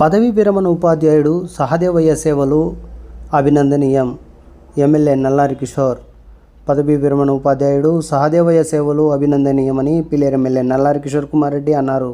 పదవీ విరమణ ఉపాధ్యాయుడు సహదేవయ్య సేవలు అభినందనీయం. ఎమ్మెల్యే నల్లారి కిషోర్. పదవీ విరమణ ఉపాధ్యాయుడు సహదేవయ్య సేవలు అభినందనీయమని పిలేరు ఎమ్మెల్యే నల్లారి కిషోర్ కుమార్ రెడ్డి అన్నారు.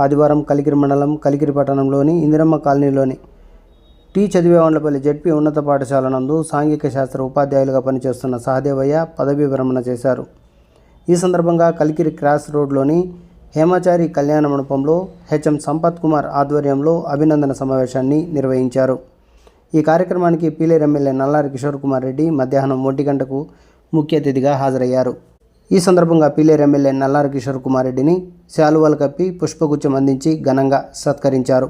ఆదివారం కలిగిరి మండలం కలిగిరి పట్టణంలోని ఇందిరమ్మ కాలనీలోని టీ చదివేవాండ్లపల్లి జడ్పీ ఉన్నత పాఠశాల నందు సాంఘిక శాస్త్ర ఉపాధ్యాయులుగా పనిచేస్తున్న సహదేవయ్య పదవీ విరమణ చేశారు. ఈ సందర్భంగా కలికిరి క్రాస్ రోడ్లోని హేమాచారి కళ్యాణ మండపంలో హెచ్ఎం సంపత్ కుమార్ ఆధ్వర్యంలో అభినందన సమావేశాన్ని నిర్వహించారు. ఈ కార్యక్రమానికి పీలేరు ఎమ్మెల్యే నల్లారి కిషోర్ కుమార్ రెడ్డి మధ్యాహ్నం ఒంటి గంటకు ముఖ్య అతిథిగా హాజరయ్యారు. ఈ సందర్భంగా పీలేరు ఎమ్మెల్యే నల్లారి కిషోర్ కుమార్ రెడ్డిని శాలువాలు కప్పి పుష్పగుచ్చం అందించి ఘనంగా సత్కరించారు.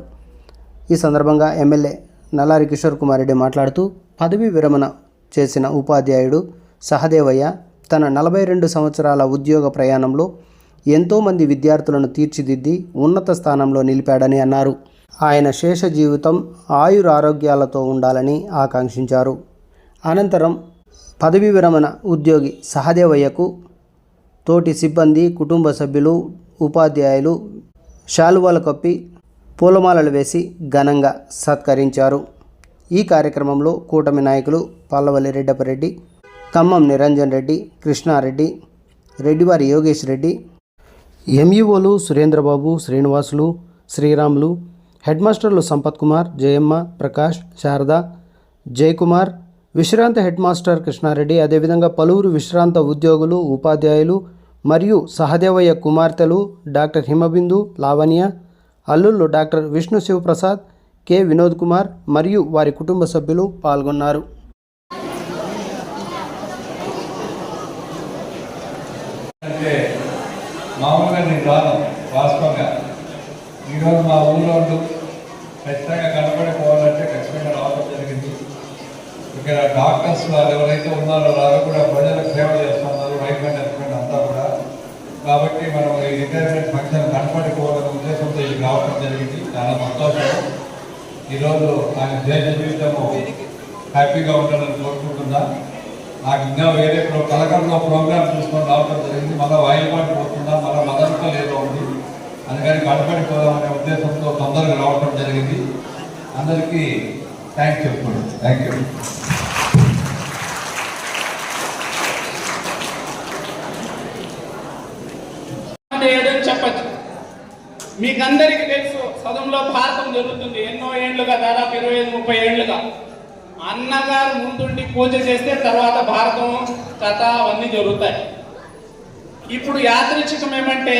ఈ సందర్భంగా ఎమ్మెల్యే నల్లారి కిషోర్ కుమార్ రెడ్డి మాట్లాడుతూ పదవీ విరమణ చేసిన ఉపాధ్యాయుడు సహదేవయ్య తన నలభై రెండు సంవత్సరాల ఉద్యోగ ప్రయాణంలో ఎంతోమంది విద్యార్థులను తీర్చిదిద్ది ఉన్నత స్థానంలో నిలిపాడని అన్నారు. ఆయన శేష జీవితం ఆయుర ఆరోగ్యాలతో ఉండాలని ఆకాంక్షించారు. అనంతరం పదవీ విరమణ ఉద్యోగి సహదేవయ్యకు తోటి సిబ్బంది కుటుంబ సభ్యులు ఉపాధ్యాయులు శాలువాలు కప్పి పూలమాలలు వేసి ఘనంగా సత్కరించారు. ఈ కార్యక్రమంలో కూటమి నాయకులు పల్లవల్లి రెడ్డపరెడ్డి ఖమ్మం నిరంజన్ రెడ్డి కృష్ణారెడ్డి రెడ్డివారి యోగేష్ రెడ్డి ఎంఈఓలు సురేంద్రబాబు శ్రీనివాసులు శ్రీరాములు హెడ్ మాస్టర్లు సంపత్ కుమార్ జయమ్మ ప్రకాష్ శారద జయకుమార్ విశ్రాంత హెడ్ మాస్టర్ కృష్ణారెడ్డి అదేవిధంగా పలువురు విశ్రాంత ఉద్యోగులు ఉపాధ్యాయులు మరియు సహదేవయ్య కుమార్తెలు డాక్టర్ హిమబిందు లావణ్య అల్లుళ్ళు డాక్టర్ విష్ణు శివప్రసాద్ కె వినోద్ కుమార్ మరియు వారి కుటుంబ సభ్యులు పాల్గొన్నారు అంటే మామూలుగా నేను రాను వాస్తవంగా. ఈరోజు మా ఊళ్ళో ఉంటూ ఖచ్చితంగా కనపడిపోవాలంటే ఖచ్చితంగా రావడం జరిగింది. ఇక్కడ డాక్టర్స్ వాళ్ళు ఎవరైతే ఉన్నారో వాళ్ళు కూడా ప్రజలకు సేవ చేస్తున్నారు రైట్ హ్యాండ్ లెఫ్ట్ అంతా కూడా. కాబట్టి మనం ఈ రిటైర్మెంట్ ఫంక్షన్ కనపడిపోవాలనే ఉద్దేశంతో ఇది రావడం జరిగింది. చాలా సంతోషం. ఈరోజు ఆయన దేశ జీవితము హ్యాపీగా ఉండాలని కోరుకుంటున్నాను నాకు ఇంకా వేరే ప్రో కలకంలో ప్రోగ్రామ్ చూసుకొని రావడం జరిగింది. మళ్ళీ వాయుపాటు పోతుందా? మళ్ళీ మదనతో ఏదో ఉంది. అందుకని కనపడిపోదామనే ఉద్దేశంతో తొందరగా రావడం జరిగింది. అందరికీ థ్యాంక్ చెప్పుకోండి థ్యాంక్ యూ చెప్పచ్చు. మీకు అందరికీ తెలుసు సదంలో భారతం జరుగుతుంది. ఎన్నో ఏండ్లుగా దాదాపు ఇరవై ఐదు ముప్పై ఏండ్లుగా. అన్నగారు ముందుండి పూజ చేస్తే తర్వాత భారతం కథ అవన్నీ జరుగుతాయి. ఇప్పుడు యాదృచ్ఛికం ఏమంటే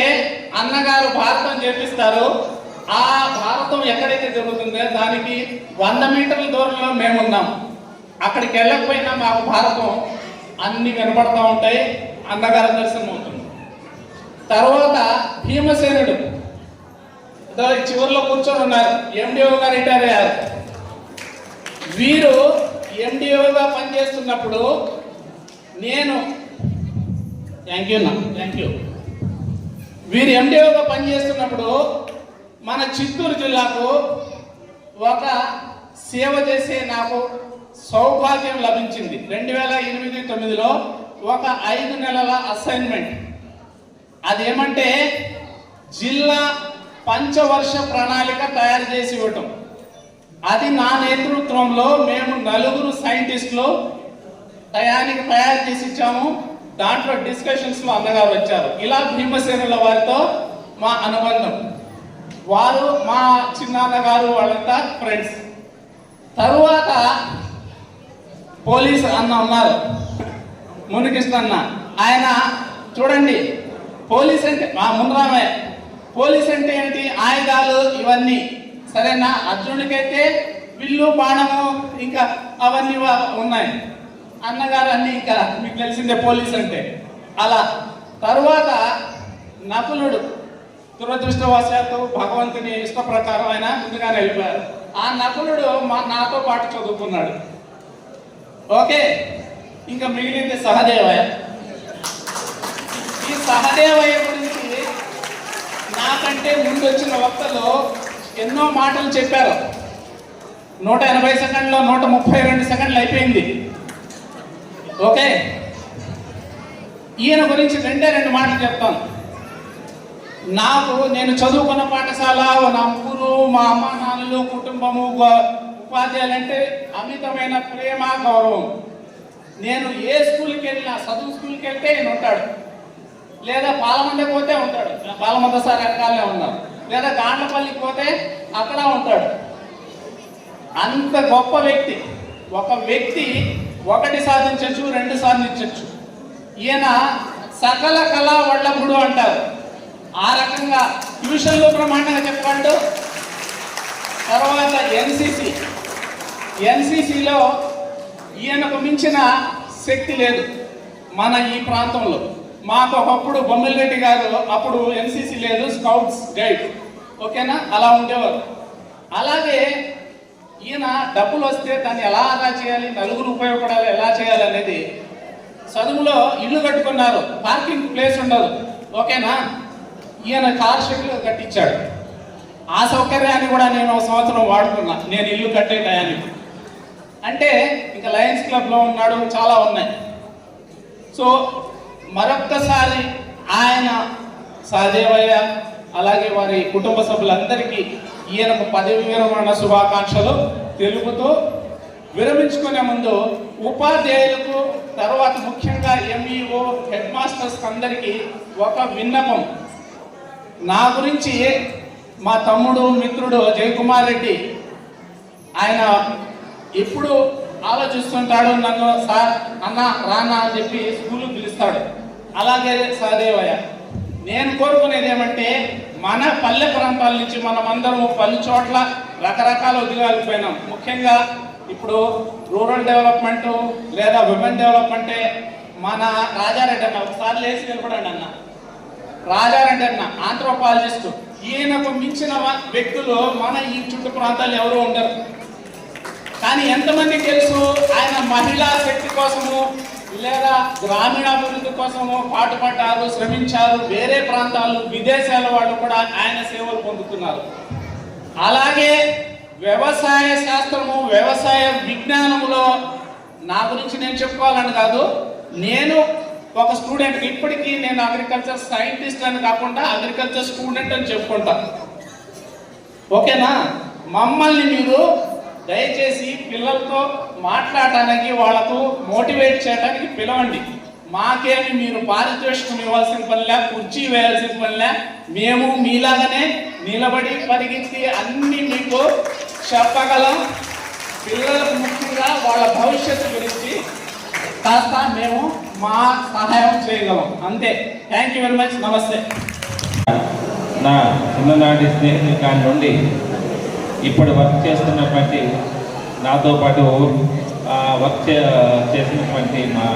అన్నగారు భారతం చేపిస్తారు. ఆ భారతం ఎక్కడైతే జరుగుతుందో దానికి వంద మీటర్ల దూరంలో మేమున్నాం అక్కడికి వెళ్ళకపోయినా మాకు భారతం అన్ని వినపడతా ఉంటాయి అన్నగారి దర్శనం అవుతుంది. తర్వాత భీమసేనుడు. చివరిలో కూర్చొని ఉన్నారు. ఎండిఓ గారు రిటైర్ అయ్యారు. వీరు ఎండిఓగా పనిచేస్తున్నప్పుడు నేను థ్యాంక్ యూ థ్యాంక్ యూ వీరు ఎండిఓగా పనిచేస్తున్నప్పుడు మన చిత్తూరు జిల్లాకు ఒక సేవ చేసే నాకు సౌభాగ్యం లభించింది. రెండు వేల ఎనిమిది తొమ్మిదిలో ఒక ఐదు నెలల అసైన్మెంట్ అదేమంటే జిల్లా పంచవర్ష ప్రణాళిక తయారు చేసి ఇవ్వటం. అది నా నేతృత్వంలో మేము నలుగురు సైంటిస్టులు టయానికి తయారు చేసి ఇచ్చాము. దాంట్లో డిస్కషన్స్లో అన్నగారు వచ్చారు. ఇలా భీమసేనుల వారితో మా అనుబంధం. వారు మా చిన్నాన్నగారు వాళ్ళంతా ఫ్రెండ్స్ తరువాత పోలీస్ అన్న ఉన్నారు. మునికృష్ణ ఆయన చూడండి పోలీస్ అంటే మా ముందరామే పోలీస్ అంటే ఏంటి? ఆయుధాలు ఇవన్నీ. సరేనా? అర్జునుడికైతే విల్లు బాణము ఇంకా అవన్నీ ఉన్నాయి. అన్నగారు అన్ని ఇంకా మీకు తెలిసిందే పోలీస్ అంటే. అలా. తరువాత నకులుడు దురదృష్టవశాత్తు భగవంతుని ఇష్ట ప్రకారం ఆయన ముందుగానే వెళ్ళిపోయారు. ఆ నకులుడు మా నాతో పాటు చదువుకున్నాడు. ఓకే? ఇంకా మిగిలింది సహదేవయ్య. ఈ సహదేవయ్య గురించి నాకంటే ముందు వచ్చిన వక్తలు ఎన్నో మాటలు చెప్పారు. నూట ఎనభై సెకండ్లో నూట ముప్పై రెండు సెకండ్లు అయిపోయింది. ఓకే? ఈయన గురించి రెండే రెండు మాటలు చెప్తాను నాకు నేను చదువుకున్న పాఠశాల నా ముగ్గురు మా అమ్మ నాన్నలు కుటుంబము ఉపాధ్యాయులంటే అమితమైన ప్రేమ గౌరవం. నేను ఏ స్కూల్కి వెళ్ళినా చదువు స్కూల్కి వెళ్తే ఈయన ఉంటాడు. లేదా పాలమంద పోతే ఉంటాడు. పాలమంద సార్ వెనకాలనే ఉన్నారు. లేదా గాండ్లపల్లికి పోతే అక్కడ ఉంటాడు. అంత గొప్ప వ్యక్తి. ఒక వ్యక్తి ఒకటి సాధించవచ్చు రెండు సాధించవచ్చు ఈయన సకల కళా వల్లభుడు అంటారు. ఆ రకంగా ట్యూషన్లో బ్రహ్మాండంగా చెప్పాడు. తర్వాత ఎన్సిసి. ఎన్సిసిలో ఈయనకు మించిన శక్తి లేదు మన ఈ ప్రాంతంలో. మాకు ఒకప్పుడు బొమ్మలరెడ్డి గారు అప్పుడు ఎన్సిసి లేదు స్కౌట్స్ గైడ్ ఓకేనా? అలా ఉండేవారు. అలాగే ఈయన డబ్బులు వస్తే దాన్ని ఎలా ఆదా చేయాలి నలుగురు ఉపయోగపడాలి ఎలా చేయాలి అనేది చదువులో ఇల్లు కట్టుకున్నారు. పార్కింగ్ ప్లేస్ ఉండదు. ఓకేనా? ఈయన కార్ షెడ్ కట్టించాడు. ఆ సౌకర్యాన్ని కూడా నేను ఒక సంవత్సరం వాడుకున్నా. నేను ఇల్లు కట్టే టయానికి. అంటే ఇంకా లయన్స్ క్లబ్లో ఉన్నాడు చాలా ఉన్నాయి. సో మరొక్కసారి ఆయన సహదేవయ్య అలాగే వారి కుటుంబ సభ్యులందరికీ ఈయనకు పదవి విరమణ శుభాకాంక్షలు తెలుపుతూ విరమించుకునే ముందు ఉపాధ్యాయులకు తర్వాత ముఖ్యంగా ఎంఈఓ హెడ్ మాస్టర్స్ అందరికీ ఒక విన్నపం. నా గురించి మా తమ్ముడు మిత్రుడు జయకుమార్ రెడ్డి ఆయన ఎప్పుడు ఆలోచిస్తుంటాడు నన్ను సార్ అన్న రానా అని చెప్పి స్కూల్కి పిలుస్తాడు. అలాగే సహదేవయ్య నేను కోరుకునేది ఏమంటే మన పల్లె ప్రాంతాల నుంచి మనం అందరం పలు చోట్ల రకరకాల ఉద్యోగాలకు పోయినాం ముఖ్యంగా ఇప్పుడు రూరల్ డెవలప్మెంట్ లేదా విమెన్ డెవలప్మెంటే మన రాజారెడ్డి అన్న ఒకసారి లేచి నిలబడండి అన్న. రాజారెడ్డి అన్న ఆంథ్రోపాలజిస్ట్ ఈయనకు మించిన వ్యక్తులు మన ఈ చుట్టు ప్రాంతాలు ఎవరు ఉండరు. కానీ ఎంతమంది తెలుసు ఆయన మహిళా శక్తి కోసము లేదా గ్రామీణాభివృద్ధి కోసము పాటుపడ్డారు శ్రమించారు వేరే ప్రాంతాలు విదేశాల వాళ్ళు కూడా ఆయన సేవలు పొందుతున్నారు. అలాగే వ్యవసాయ శాస్త్రము వ్యవసాయ విజ్ఞానములో నా గురించి నేను చెప్పుకోవాలని కాదు నేను ఒక స్టూడెంట్ ఇప్పటికీ నేను అగ్రికల్చర్ సైంటిస్ట్ అని కాకుండా అగ్రికల్చర్ స్టూడెంట్ అని చెప్పుకుంటాను ఓకేనా? మమ్మల్ని మీరు దయచేసి పిల్లలతో మాట్లాడటానికి వాళ్ళతో మోటివేట్ చేయడానికి పిలవండి. మాకేమి మీరు పారితోషికం ఇవ్వాల్సిన పనిలే కుర్చీ వేయాల్సిన పనిలే మేము మీలాగానే నిలబడి పరిగెత్తి అన్ని మీకు చెప్పగలం. పిల్లలకు ముఖ్యంగా వాళ్ళ భవిష్యత్తు గురించి కాస్త మేము మా సహాయం చేయగలం. అంతే. థ్యాంక్ యూ వెరీ మచ్ నమస్తే. నా చిన్ననాటి స్నేహితుల నుండి ఇప్పుడు వర్క్ చేస్తున్నటువంటి నాతో పాటు వర్క్ చే చేసినటువంటి మా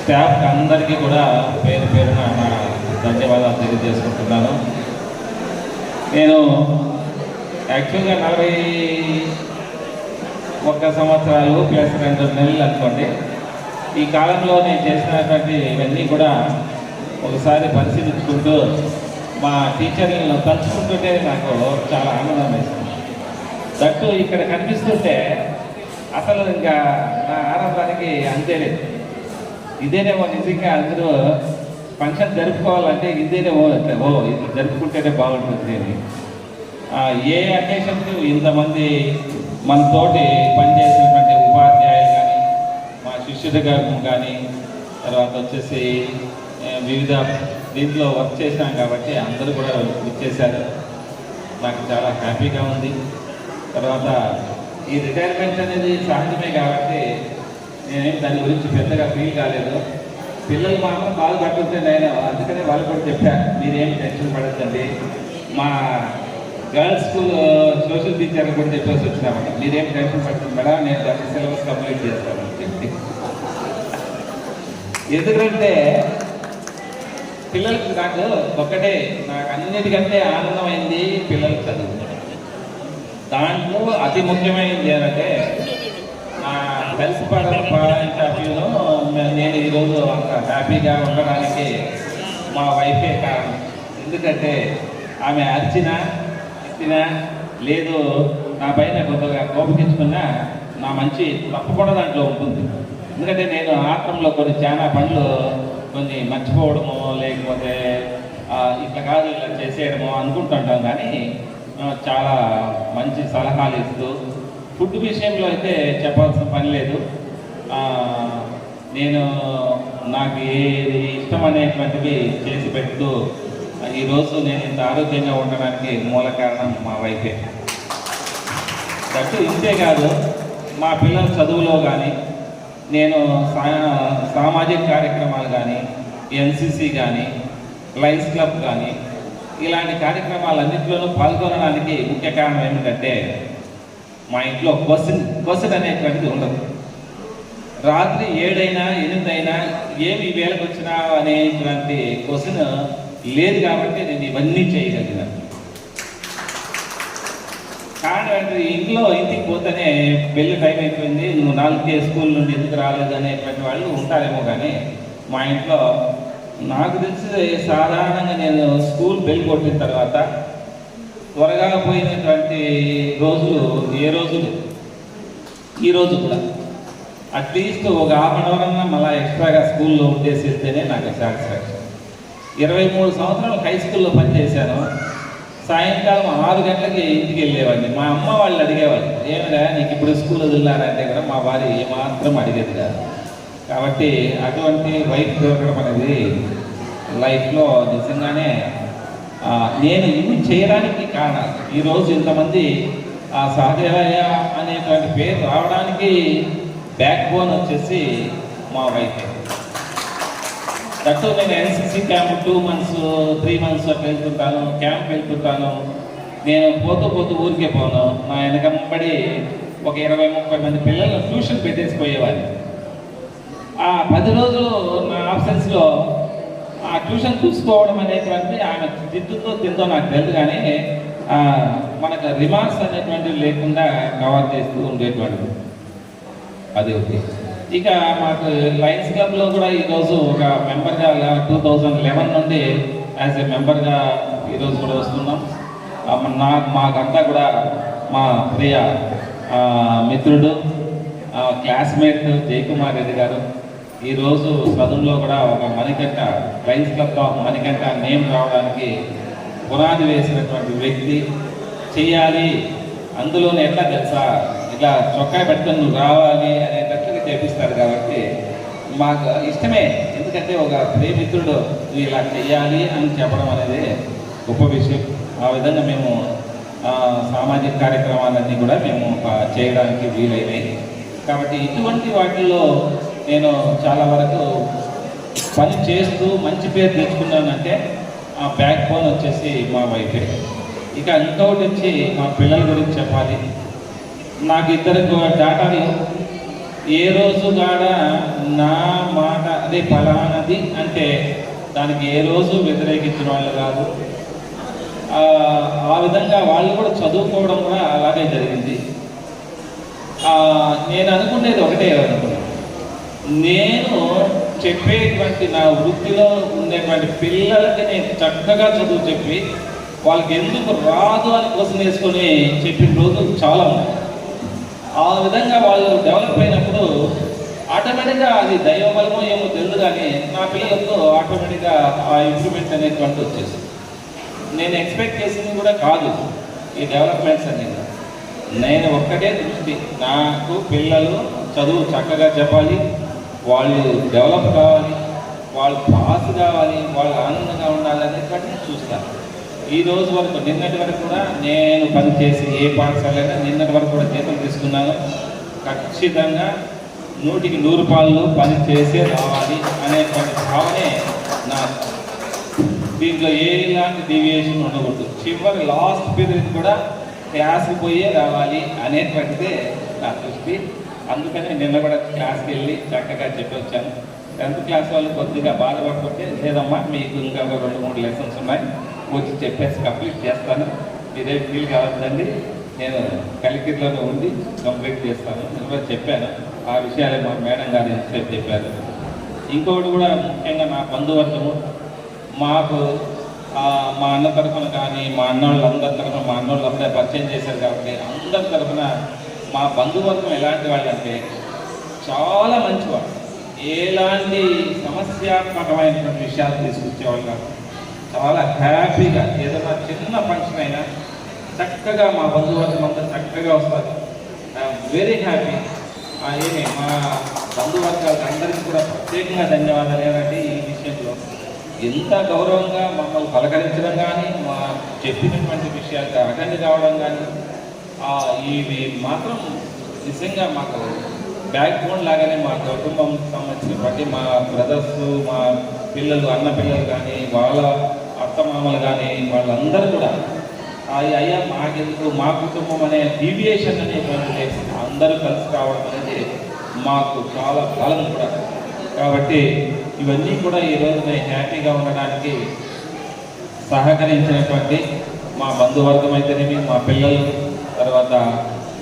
స్టాఫ్ అందరికీ కూడా పేరు పేరున నా ధన్యవాదాలు తెలియజేసుకుంటున్నాను. నేను యాక్చువల్గా నలభై ఒక్క సంవత్సరాలు ప్లస్ రెండు నెలలు అనుకోండి. ఈ కాలంలో నేను చేసినటువంటి ఇవన్నీ కూడా ఒకసారి పరిశీలించుకుంటూ మా టీచర్లను తలుచుకుంటుంటే నాకు చాలా ఆనందం వేస్తుంది. దట్టు ఇక్కడ కనిపిస్తుంటే అసలు ఇంకా నా ఆనందానికి అంతే ఇదేనే ఇదేనేమో నిజంగా అందరూ ఫంక్షన్ జరుపుకోవాలంటే ఇదేనేమో ఓ ఇది జరుపుకుంటేనే బాగుంటుంది అని. ఏ అకేషన్కి ఇంతమంది మనతోటి పనిచేసినటువంటి ఉపాధ్యాయులు కానీ మా శిష్యుడిగా కానీ తర్వాత వచ్చేసి వివిధ దీంట్లో వర్క్ చేశాం కాబట్టి అందరూ కూడా ఇచ్చేశారు నాకు చాలా హ్యాపీగా ఉంది. తర్వాత ఈ రిటైర్మెంట్ అనేది సహజమే కాబట్టి నేనేం దాని గురించి పెద్దగా ఫీల్ కాలేదు. పిల్లలు మాత్రం బాగా పట్టుకుంటే నేను అందుకనే వాళ్ళు కూడా చెప్పాను మీరేం టెన్షన్ పడద్దండి. మా గర్ల్స్ స్కూల్ సోషల్ టీచర్ కూడా చెప్పేసి వచ్చినామండి. మీరేం టెన్షన్ పడుతుంది మేడం నేను దాన్ని సిలబస్ కంప్లీట్ చేస్తాను చెప్పి. ఎందుకంటే పిల్లలకి నాకు ఒకటే నాకు అన్నిటికంటే ఆనందమైంది పిల్లలు చదువు. దాంట్లో అతి ముఖ్యమైనది ఏంటంటే నా హెల్త్ పాయింట్ ఆఫ్ వ్యూలో నేను ఈరోజు అంత హ్యాపీగా ఉండడానికి మా వైఫే కారణం. ఎందుకంటే ఆమె అరిచినా ఎత్తినా లేదు నా పైన కొద్దిగా కోపగించుకున్నా నా మంచి తప్పకుండా దాంట్లో ఉంటుంది. ఎందుకంటే నేను ఆత్రంలో కొన్ని చాలా పనులు కొన్ని మర్చిపోవడమో లేకపోతే ఇట్లా కాదు ఇలా చేసేయడమో అనుకుంటుంటాం. కానీ చాలా మంచి సలహాలు ఇస్తూ ఫుడ్ విషయంలో అయితే చెప్పాల్సిన పని లేదు. నేను నాకు ఏది ఇష్టం అనేటువంటివి చేసి పెడుతూ ఈరోజు నేను ఇంత ఆరోగ్యంగా ఉండడానికి మూల కారణం మా వైఫే. దట్టు ఇంతే కాదు మా పిల్లల చదువులో కానీ నేను సా- సామాజిక కార్యక్రమాలు కానీ ఎన్సిసి కానీ లయన్స్ క్లబ్ కానీ ఇలాంటి కార్యక్రమాలన్నింటిలోనూ పాల్గొనడానికి ముఖ్య కారణం ఏమిటంటే మా ఇంట్లో బస్సు క్వశ్చన్ అనేటువంటిది ఉండదు. రాత్రి ఏడైనా ఎనిమిదైనా ఏమి ఈ వేళకు వచ్చినా అనేటువంటి క్వశ్చన్ లేదు కాబట్టి నేను ఇవన్నీ చేయగలిగినాను కారణం ఇంట్లో ఇంటికి పోతేనే పెళ్ళి టైం అయిపోయింది. నువ్వు నాలుగుకే స్కూల్ నుండి ఎందుకు రాలేదు అనేటువంటి వాళ్ళు ఉంటారేమో కానీ మా ఇంట్లో నాకు తెలిసి సాధారణంగా నేను స్కూల్ బెల్ కొట్టిన తర్వాత త్వరగా పోయినటువంటి రోజులు ఏ రోజులు? ఈ రోజు కూడా. అట్లీస్ట్ ఒక హాఫ్ అన్ అవర్ అన్నా మళ్ళీ ఎక్స్ట్రాగా స్కూల్లో ఉండేసి వెళ్తేనే నాకు సాటిస్ఫాక్షన్. ఇరవై మూడు సంవత్సరాలు హై స్కూల్లో పనిచేశాను. సాయంకాలం ఆరు గంటలకి ఇంటికి వెళ్ళేవాడిని. మా అమ్మ వాళ్ళు అడిగేవాళ్ళు ఏమిరా నీకు ఇప్పుడు స్కూల్ వదిలారంటే కూడా మా వారి ఏమాత్రం అడిగేది కాదు. కాబట్టి అటువంటి వైఫ్ దొరకడం అనేది లైఫ్లో నిజంగానే నేను ఇన్ని చేయడానికి కారణం. ఈరోజు ఇంతమంది ఆ సహదేవయ్య అనేటువంటి పేరు రావడానికి బ్యాక్ బోన్ వచ్చేసి మా వైఫ్ దట్టు నేను NCC camp two months three months అట్లా వెళ్తుంటాను క్యాంప్ వెళ్తుంటాను. నేను పోతూ పోతూ ఊరికే పోను. నా వెనకంబడి ఒక ఇరవై ముప్పై మంది పిల్లలు ట్యూషన్ పెట్టేసి పోయేవాడిని. ఆ పది రోజులు నా ఆబ్సెన్స్లో ఆ ట్యూషన్ చూసుకోవడం అనేటువంటి ఆమె తిట్టుతో తిందో నాకు తెలియదు కానీ మనకు రిమార్క్స్ అనేటువంటివి లేకుండా కవర్ చేస్తూ ఉండేటువంటిది. అది ఒకటి ఇక మాకు లయన్స్ క్లబ్లో కూడా ఈరోజు ఒక మెంబర్గా టూ థౌజండ్ లెవెన్ నుండి యాజ్ ఏ మెంబర్గా ఈరోజు కూడా వస్తున్నాం. నా మాకంతా కూడా మా ప్రియ మిత్రుడు క్లాస్మేట్ జయకుమార్ రెడ్డి గారు. ఈరోజు సదనంలో కూడా ఒక Manikanta Lions Club of name రావడానికి పునాది వేసినటువంటి వ్యక్తి చేయాలి. అందులోనే ఎట్లా తెలుసా? ఇట్లా చొక్కా పెట్టుకొని నువ్వు రావాలి అనేటట్లుగా చేపిస్తారు కాబట్టి మాకు ఇష్టమే. ఎందుకంటే ఒక ప్రేమిత్రుడు నువ్వు ఇలా చేయాలి అని చెప్పడం అనేది గొప్ప విషయం. ఆ విధంగా మేము సామాజిక కార్యక్రమాలన్నీ కూడా మేము చేయడానికి వీలైనాయి కాబట్టి ఇటువంటి వాటిల్లో నేను చాలా వరకు పని చేస్తూ మంచి పేరు తెచ్చుకున్నానంటే ఆ బ్యాక్ బోన్ వచ్చేసి మా వైఫే. ఇక ఇంకొకటి వచ్చి మా పిల్లల గురించి చెప్పాలి. నాకు ఇద్దరు డాటాలు ఏ రోజు కాడ నా మాట అదే ఫలానది అంటే దానికి ఏ రోజు వ్యతిరేకించిన వాళ్ళు కాదు. ఆ, విధంగా వాళ్ళు కూడా చదువుకోవడం కూడా అలాగే జరిగింది. నేను అనుకునేది ఒకటే అనుకున్నాను నేను చెప్పేటువంటి నా వృత్తిలో ఉండేటువంటి పిల్లలకి నేను చక్కగా చదువు చెప్పి వాళ్ళకి ఎందుకు రాదు అని కోసం వేసుకొని చెప్పిన రోజులు చాలా ఉన్నాయి. ఆ విధంగా వాళ్ళు డెవలప్ అయినప్పుడు ఆటోమేటిక్గా అది దైవ బలమో ఏమో తెలియదు కానీ నా పిల్లలకు ఆటోమేటిక్గా ఆ ఇంప్రూవ్మెంట్ అనేటువంటి వచ్చేసింది. నేను ఎక్స్పెక్ట్ చేసింది కూడా కాదు ఈ డెవలప్మెంట్స్ అనేది నేను ఒక్కటే దృష్టి నాకు పిల్లలు చదువు చక్కగా చెప్పాలి వాళ్ళు డెవలప్ కావాలి వాళ్ళు పాస్ కావాలి వాళ్ళు ఆనందంగా ఉండాలి అనేటువంటి చూస్తాను ఈ రోజు వరకు నిన్నటి వరకు కూడా నేను పనిచేసి ఏ పాఠశాలైనా నిన్నటి వరకు కూడా జీతం తీసుకున్నాను. ఖచ్చితంగా నూటికి నూరు పాలు పని చేసే రావాలి అనేటువంటి భావనే నా దీంట్లో ఏలాంటి డీవియేషన్ ఉండకూడదు. చివరి లాస్ట్ పీరియడ్ కూడా క్లాస్కి పోయే రావాలి అనేటువంటిదే నా దృష్టి. అందుకని నిన్న కూడా క్లాస్కి వెళ్ళి చక్కగా చెప్పొచ్చాను. టెన్త్ క్లాస్ వాళ్ళు కొద్దిగా బాధపడకపోతే లేదమ్మా మీకు ఇంకా ఒక రెండు మూడు లెసన్స్ ఉన్నాయి. వచ్చి చెప్పేసి కంప్లీట్ చేస్తాను. మీరే ఫీల్ కావద్దండి. నేను కలికిరిలోనే ఉండి కంప్లీట్ చేస్తాను. నిన్న కూడా చెప్పాను. ఆ విషయాలే మా మేడం గారు ఎంతసేపు చెప్పారు. ఇంకోటి కూడా ముఖ్యంగా నా బంధువర్గము మాకు మా అన్న తరఫున కానీ మా అన్నోళ్ళు అందరి తరఫున మా అన్నోళ్ళు అప్పుడే పరిచయం చేశారు కాబట్టి అందరి తరఫున మా బంధువర్గం ఎలాంటి వాళ్ళు అంటే చాలా మంచివాడు ఎలాంటి సమస్యాత్మకమైనటువంటి విషయాలు తీసుకొచ్చేవాళ్ళు కాదు. చాలా హ్యాపీగా ఏదైనా చిన్న ఫంక్షన్ అయినా చక్కగా మా బంధువర్గం అంతా చక్కగా వస్తారు వెరీ హ్యాపీ. ఏమి మా బంధువర్గాలకు అందరికీ కూడా ప్రత్యేకంగా ధన్యవాదాలు ఏంటంటే ఈ విషయంలో. ఎంత గౌరవంగా మమ్మల్ని పలకరించడం కానీ మా చెప్పినటువంటి విషయాలకు అటెండ్ కావడం కానీ ఇది ఇవి మాత్రం నిజంగా మాకు బ్యాక్ బోన్ లాగానే మా కుటుంబం సంబంధించినటువంటి మా బ్రదర్స్ మా పిల్లలు అన్న పిల్లలు కానీ వాళ్ళ అత్తమామలు కానీ వాళ్ళందరూ కూడా అయ్యా మాకెందుకు? మా కుటుంబం అనే డీవియేషన్ అనేటువంటి అందరూ కలిసి రావడం అనేది మాకు చాలా బలం కూడా. కాబట్టి ఇవన్నీ కూడా ఈరోజు నేను హ్యాపీగా ఉండడానికి సహకరించినటువంటి మా బంధువర్గం అయితేనేమి మా పిల్లలు తర్వాత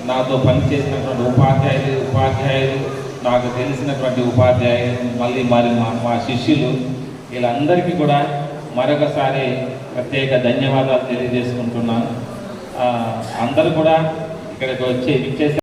నాతో పనిచేసినటువంటి ఉపాధ్యాయులు ఉపాధ్యాయులు నాకు తెలిసినటువంటి ఉపాధ్యాయులు మళ్ళీ మరి మా మా శిష్యులు వీళ్ళందరికీ కూడా మరొకసారి ప్రత్యేక ధన్యవాదాలు తెలియజేసుకుంటున్నాను. అందరూ కూడా ఇక్కడికి వచ్చి విచ్చేసి